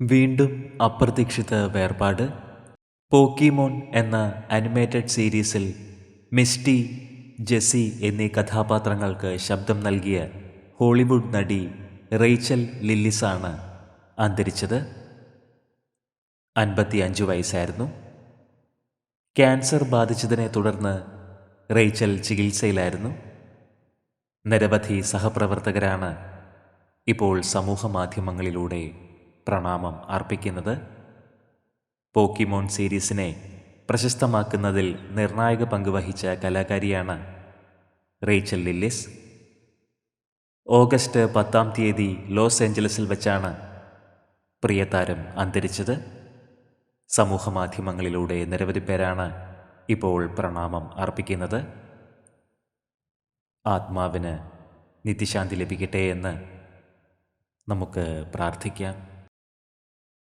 വീണ്ടും അപ്രതീക്ഷിത വേർപാട്. പോക്കിമോൺ എന്ന അനിമേറ്റഡ് സീരീസിൽ മിസ്റ്റി ജെസി എന്നീ കഥാപാത്രങ്ങൾക്ക് ശബ്ദം നൽകിയ ഹോളിവുഡ് നടി റേച്ചൽ ലില്ലിസാണ് അന്തരിച്ചത്. അൻപത്തിയഞ്ച് വയസ്സായിരുന്നു. ക്യാൻസർ ബാധിച്ചതിനെ തുടർന്ന് റെയ്ച്ചൽ ചികിത്സയിലായിരുന്നു. നിരവധി സഹപ്രവർത്തകരാണ് ഇപ്പോൾ സമൂഹ മാധ്യമങ്ങളിലൂടെ പ്രണാമം അർപ്പിക്കുന്നത് പോക്കിമോൺ സീരീസിനെ പ്രശസ്തമാക്കുന്നതിൽ നിർണായക പങ്ക് വഹിച്ച കലാകാരിയാണ് റേച്ചൽ ലില്ലിസ്. ഓഗസ്റ്റ് പത്താം തീയതി ലോസ് ഏഞ്ചലസിൽ വെച്ചാണ് പ്രിയതാരം അന്തരിച്ചത്. സമൂഹമാധ്യമങ്ങളിലൂടെ നിരവധി പേരാണ് ഇപ്പോൾ പ്രണാമം അർപ്പിക്കുന്നത്. ആത്മാവിന് നിത്യശാന്തി ലഭിക്കട്ടെ എന്ന് നമുക്ക് പ്രാർത്ഥിക്കാം.